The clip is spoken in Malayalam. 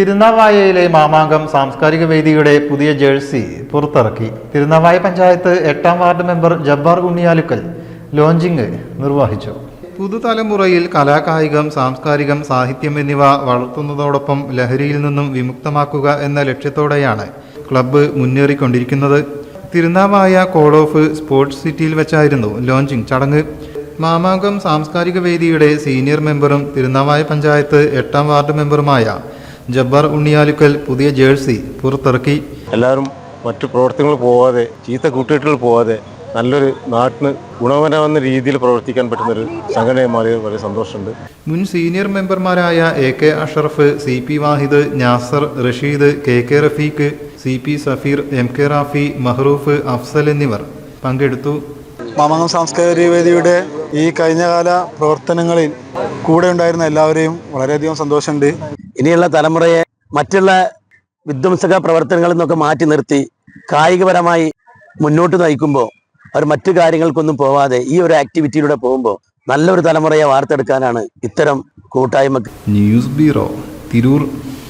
തിരുനാവായയിലെ മാമാങ്കം സാംസ്കാരിക വേദിയുടെ പുതിയ ജേഴ്സി പുറത്തിറക്കി. തിരുനാവായ പഞ്ചായത്ത് എട്ടാം ward member Jabbar Unniyalukkal launching നിർവഹിച്ചു. പുതുതലമുറയിൽ കലാകായികം സാംസ്കാരികം സാഹിത്യം എന്നിവ വളർത്തുന്നതോടൊപ്പം ലഹരിയിൽ നിന്നും വിമുക്തമാക്കുക എന്ന ലക്ഷ്യത്തോടെയാണ് ക്ലബ്ബ് മുന്നേറിക്കൊണ്ടിരിക്കുന്നത്. തിരുനാവായ കോൾ ഓഫ് സ്പോർട്സ് സിറ്റിയിൽ വെച്ചായിരുന്നു ലോഞ്ചിങ് ചടങ്ങ്. മാമാങ്കം സാംസ്കാരിക വേദിയുടെ സീനിയർ മെമ്പറും തിരുനാവായ പഞ്ചായത്ത് എട്ടാം വാർഡ് മെമ്പറുമായ ജബ്ബാർ ഉണ്ണിയാലുക്കൽ പുതിയ ജേഴ്സി പുറത്തിറക്കി. എല്ലാവരും മറ്റു പ്രവർത്തനങ്ങൾ പോവാതെ ചീത്ത കൂട്ടുകെട്ടുകൾ പോവാതെ നല്ലൊരു നാട്ടിന് ഗുണവനാവുന്ന രീതിയിൽ പ്രവർത്തിക്കാൻ പറ്റുന്നൊരു സംഘടനയെ മാറിയത് വളരെ സന്തോഷമുണ്ട്. മുൻ സീനിയർ മെമ്പർമാരായ A K Ashraf C P Wahid Nasar Rasheed K K Rafeeq C P Safeer M K Rafi Mahroof Afsal എന്നിവർ പങ്കെടുത്തു. മാമംഗം സാംസ്കാരിക വേദിയുടെ ഈ കഴിഞ്ഞകാല പ്രവർത്തനങ്ങളിൽ കൂടെ ഉണ്ടായിരുന്ന എല്ലാവരെയും വളരെയധികം സന്തോഷമുണ്ട്. ഇനിയുള്ള തലമുറയെ മറ്റുള്ള വിധ്വംസക പ്രവർത്തനങ്ങളിൽ നിന്നൊക്കെ മാറ്റി നിർത്തി കായികപരമായി മുന്നോട്ട് നയിക്കുമ്പോൾ അവർ മറ്റു കാര്യങ്ങൾക്കൊന്നും പോവാതെ ഈ ഒരു ആക്ടിവിറ്റിയിലൂടെ പോകുമ്പോൾ നല്ലൊരു തലമുറയെ വാർത്തെടുക്കാനാണ് ഇത്തരം കൂട്ടായ്മ ന്യൂസ് ബ്യൂറോ തിരൂർ.